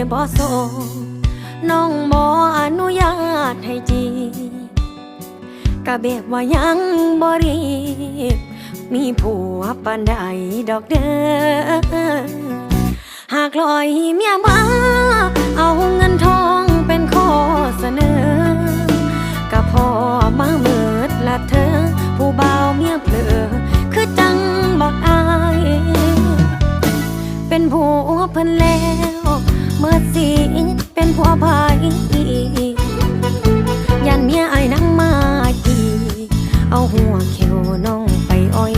กันอายบ่โสน้องบ่อนุญาตให้จีกะแบบว่ายังบ่รีบมีผัวปานใดดอกเด้อหากลอยเมียมาเอาเงินทองเป็นข้อเสนอก็พอมาเมิดละเธอ ผู้บ่าวเมียเผลอคือจังบอกอาย เป็นผัวเพิ่นแล้ว หัวเขียวน้องไปอ้อย